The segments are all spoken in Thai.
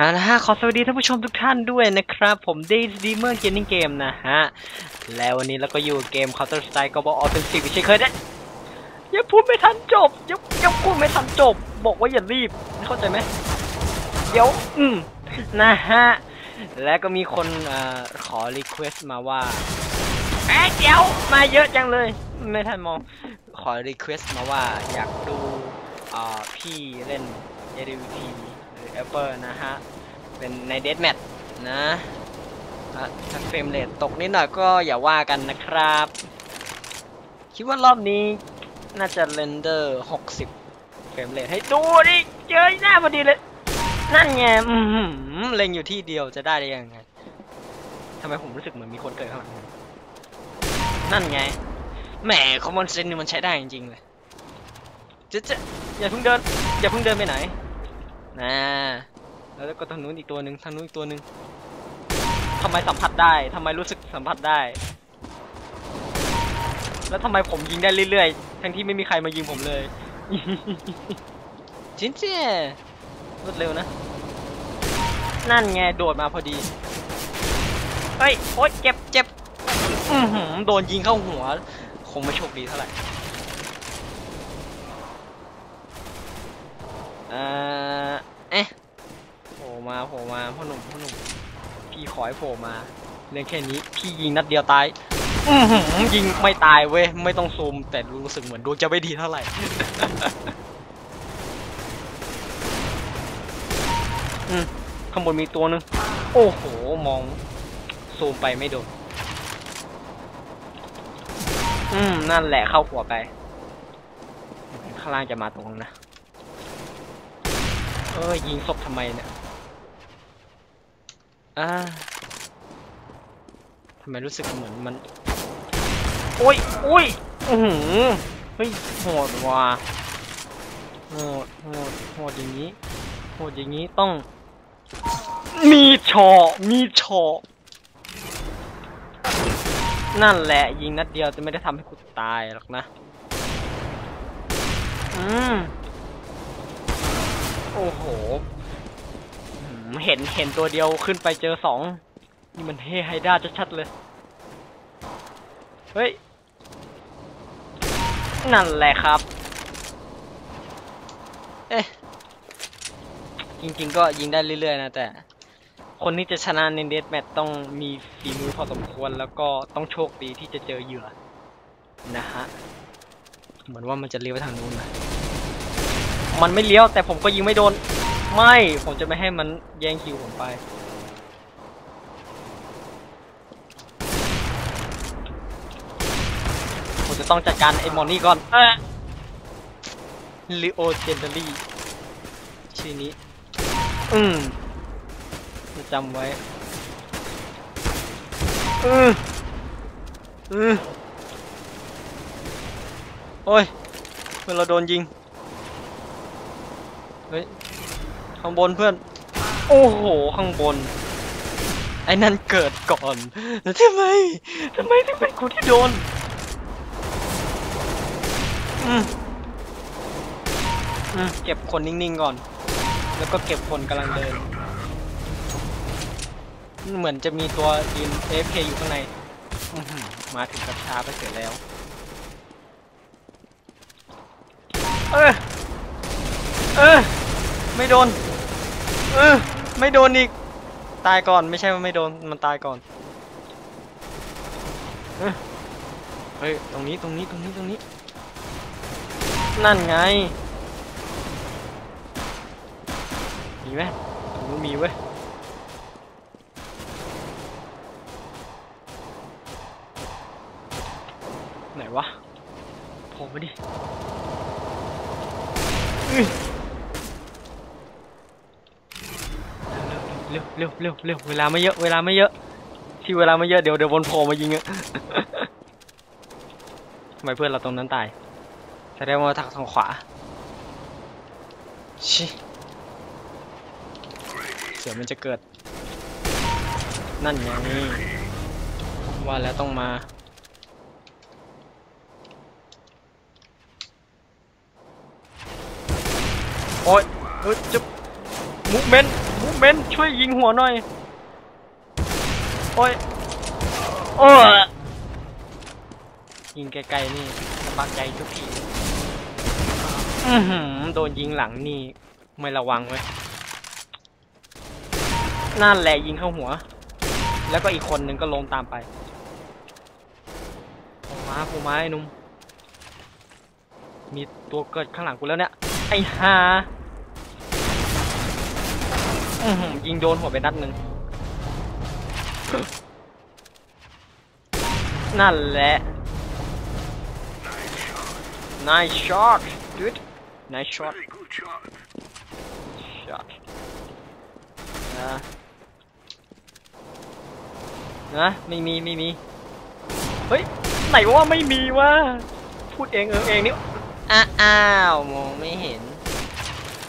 ฮะนะฮะขอสวัสดีท่านผู้ชมทุกท่านด้วยนะครับ ผม Days Dreamer Gaming Game นะฮะ แล้ววันนี้เราก็อยู่เกม Counter Strike Global Offensive เช่นเคยนะยังพูดไม่ทันจบยังยังพูดไม่ทันจบ บอกว่าอย่ารีบ เข้าใจไหมเดี๋ยว อืม นะฮะ และก็มีคนอ่อขอรีเควสต์มาว่าเอ๊เดี๋ยวมาเยอะจังเลย ไม่ทันมอง ขอรีเควสต์มาว่าอยากดูอ่อพี่เล่น AWP อ a p p l e นะฮะ เป็นในเด m แมทนะอะถ้าเฟรมเรทตกนิดหน่อยก็อย่าว่ากันนะครับ คิดว่ารอบนี้น่าจะเรนเดอร์ 60 เฟรมเรทให้ดูดิเจอหน้าพอดีเลย นั่นไงอือหือเล็งอยู่ที่เดียวจะได้ได้ยังไงทำไมผมรู้สึกเหมือนมีคนเกิดข้างหลังนั่นไง แหมคอมมอนเซนนี่มันใช้ได้จริงๆเลยจะจะอย่าเพิ่งเดิน อย่าเพิ่งเดินไปไหน นะแล้วก็ทางนู้นอีกตัวหนึ่งทางนู้นอีกตัวหนึ่งทำไมสัมผัสได้ทำไมรู้สึกสัมผัสได้ แล้วทำไมผมยิงได้เรื่อยๆ ทั้งที่ไม่มีใครมายิงผมเลยจริงจ้รวดเร็วนะ นั่นไงโดดมาพอดี เฮ้ยโอ๊ยเจ็บเจ็บอือหือโดนยิงเข้าหัว คงไม่โชคดีเท่าไหร่เอ่อเอ๊ะโผล่ มาโผล่มาพ่อหนุ่มพ่อหนุ่มพี่ขอให้โผล่มาเรื่องแค่นี้พี่ยิงนัดเดียวตายยิงไม่ตายเว้ยไม่ต้องซูมแต่รู้สึกเหมือนดวงจะไม่ดีเท่าไหร่ข้างบนมีตัวนึงโอ้โหมองซูมไปไม่โดนอืมนั่นแหละเข้าหัวไป ข้างล่างจะมาตรงนั้นนะเออยิงศพทำไมเนี่ย อ่าทำไมรู้สึกเหมือนมันโอ้ยโอ้ยอือหือเฮ้ยโหดว่ะโหดโหดโหดอย่างนี้โหดอย่างนี้ต้อง มีชอมีชอนั่นแหละยิงนัดเดียวจะไม่ได้ทำให้กูตายหรอกนะ อืม โอ้โห เห็นเห็นตัวเดียวขึ้นไปเจอสองนี่มันเฮไฮด้าชัดๆเลย เฮ้ย นั่นแหละครับ เอ๊ะ จริงๆก็ยิงได้เรื่อยๆนะแต่ คนที่จะชนะในเดสแมตต้องมีฝีมือพอสมควรแล้วก็ต้องโชคดีที่จะเจอเหยื่อ นะฮะ เหมือนว่ามันจะเลี้ยวไปทางนู้นนะ มันไม่เลี้ยวแต่ผมก็ยิงไม่โดน ไม่ ผมจะไม่ให้มันแย่งคิวผมไป ผมจะต้องจัดการไอ้มอนนี่ก่อนเอะลิโอเจนเดอรี่ชื่อนี้ อืมจะจำไว้ อืมอืมโอ้ยเพื่อเราโดนยิง เฮ้ย ข้างบนเพื่อน โอ้โห ข้างบน ไอ้นั่นเกิดก่อนแล้วทำไมทำไมถึงเป็นกูที่โดนอืมอืมเก็บคนนิ่งๆก่อน แล้วก็เก็บคนกำลังเดิน เหมือนจะมีตัวยืน AFK อยู่ข้างในมาถึงกับช้าไปเสียแล้ว เออเออไม่โดน เออไม่โดนอีก ตายก่อนไม่ใช่ว่าไม่โดนมันตายก่อนเออเฮ้ยตรงนี้ตรงนี้ตรงนี้ตรงนี้ นั่นไง มีไหมตรงนู้นมีเว้ยไหนวะโผล่มาดิอื้อ เร็วเร็วเร็วเร็วเวลาไม่เยอะเวลาไม่เยอะที่เวลาไม่เยอะเดี๋ยวเดี๋ยวบนโผล่มายิงอะทำไมเพื่อนเราตรงนั้นตายแสดงว่าทางทางขวาชิเสือมันจะเกิด นั่นไงว่าแล้วต้องมาโอ้ยเฮ้ยจะมูเมนต์ เมนช่วยยิงหัวหน่อย โอ้ย โอ้ยยิงไกลๆนี่สบายใจทุกทีอือหือโดนยิงหลังนี่ไม่ระวังเว้ยนั่นแหละยิงเข้าหัว แล้วก็อีกคนนึงก็ลงตามไปปูม้าปูม้าไอ้นุ่มมีตัวเกิดข้างหลังกูแล้วเนี่ย ไอ้ฮา อื้อหือยิงโดนหัวไปนัดหนึ่งนั่นแหละ nice shot dude nice shot Very good shot. shot นะนะไม่มีไม่มีเฮ้ยไหนว่าไม่มีวะพูดเองเออเองนี่อ้าอ้าวมองไม่เห็น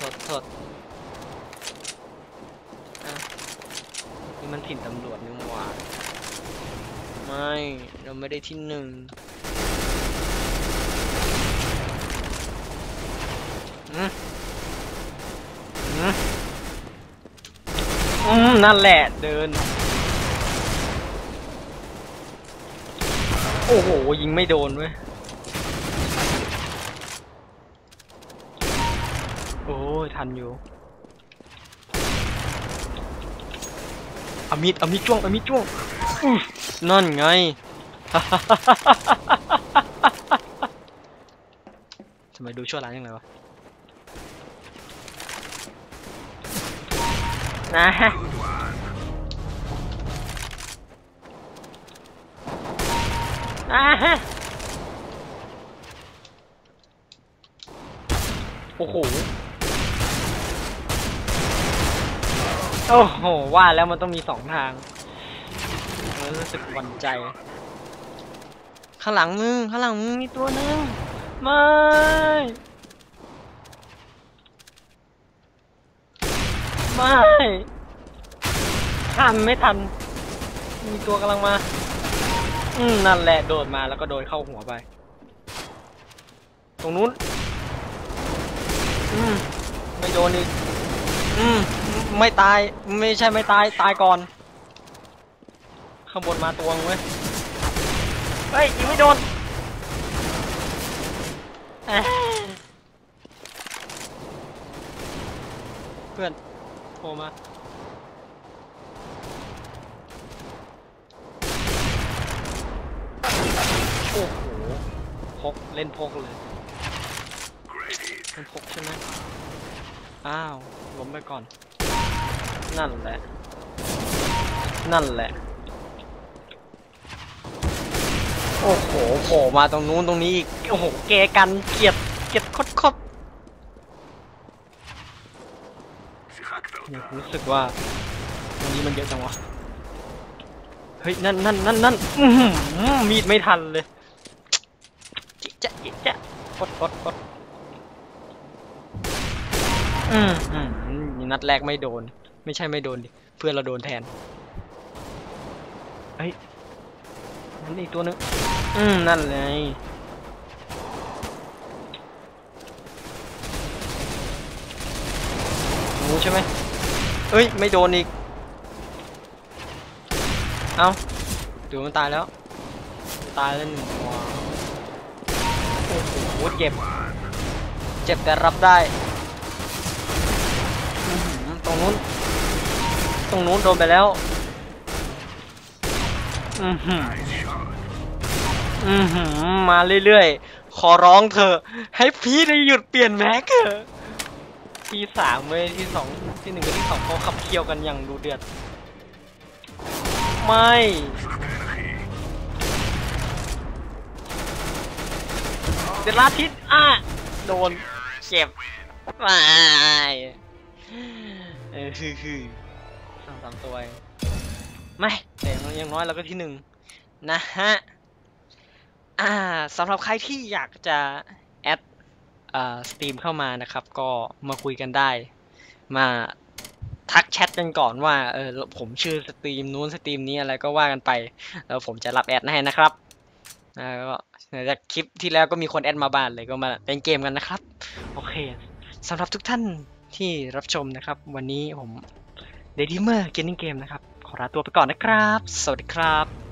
สดสดอะ นี่มันถิ่นตำรวจนี่หว่าไม่เราไม่ได้ที่หนึ่งอืมอืมอืมนั่นแหละเดิน โอ้โห ยิงไม่โดนเว้ยโอ้ยทันอยู่ อามิดอามิดจ้วงอามิดจ้วงนั่นไงทำไมดูชั่วร้ายยังไงวะนะ Good one. อ่าฮะโอ้โห โอ้โห ว่าแล้วมันต้องมีสองทางรู้สึกหวั่นใจ ข้างหลังมึง ข้างหลังมึงมีตัวหนึง ไม่ ไม่ทันไม่ทัน มีตัวกำลังมา อืมนั่นแหละโดดมาแล้วก็โดนเข้าหัวไป ตรงนู้น อืม ไม่โดนอีก อืม ไม่ตายไม่ใช่ไม่ตายตายก่อน ข้างบนมาตัวงเว้ยเฮ้ยยิงไม่โดนเพื่อนโทรมาโอ้โหพกเล่นพกเลยเล่นพกใช่ไหมอ้าวล้มไปก่อน นั่นแหละ นั่นแหละ โอ้โหโผล่มาตรงนู้นตรงนี้อีก โอ้โห เกกันเกลียดเกลียดคตร Ze haakt wel ๆเนี่ย daar. รู้สึกว่าตรงนี้มันเยอะจังวะ เฮ้ย นั่นนั่นนั่นนั่นมีดไม่ทันเลย จิจะจิจะกดกดกดอืมอืมนัดแรกไม่โดน ไม่ใช่ไม่โดนดิเพื่อนเราโดนแทนเฮ้ยนั่นอีกตัวนึงอืมนั่นไงรู้ใช่ไหมเอ้ย ไม่โดนอีก เอ้าดูมันตายแล้ว ตายแล้วหนึ่งตัวโอ้โหเจ็บ เจ็บแต่รับได้อื้อหือตรงนู้น ตรงนู้นโดนไปแล้ว อือหืออือหือมาเรื่อยๆ ขอร้องเธอะให้พี่ได้หยุดเปลี่ยนแม็กเถอะที่สามเว้ยที่สองที่หนึ่งกับที่สองเขาขับเคี่ยวกันอย่างดูเดือด ไม่เดลาทิศอะโดนเจ็บไม่เออคือคือ สองสามตัวเองไม่แต่อยังน้อยเราก็ที่หนึ่งนะฮะอ่าสำหรับใครที่อยากจะแอดอ่าสตรีมเข้ามานะครับ ก็มาคุยกันได้ มาทักแชทกันก่อนว่าเออผมชื่อสตรีมนู้นสตรีมนี้อะไรก็ว่ากันไป แล้วผมจะรับแอดให้นะครับอ่าก็จากคลิปที่แล้วก็มีคนแอดมาบ้านเลยก็มาเล่นเกมกันนะครับ โอเคสำหรับทุกท่านที่รับชมนะครับ วันนี้ผม เดลิเมอร์เกมมิ่งเกมนะครับ ขอลาตัวไปก่อนนะครับ สวัสดีครับ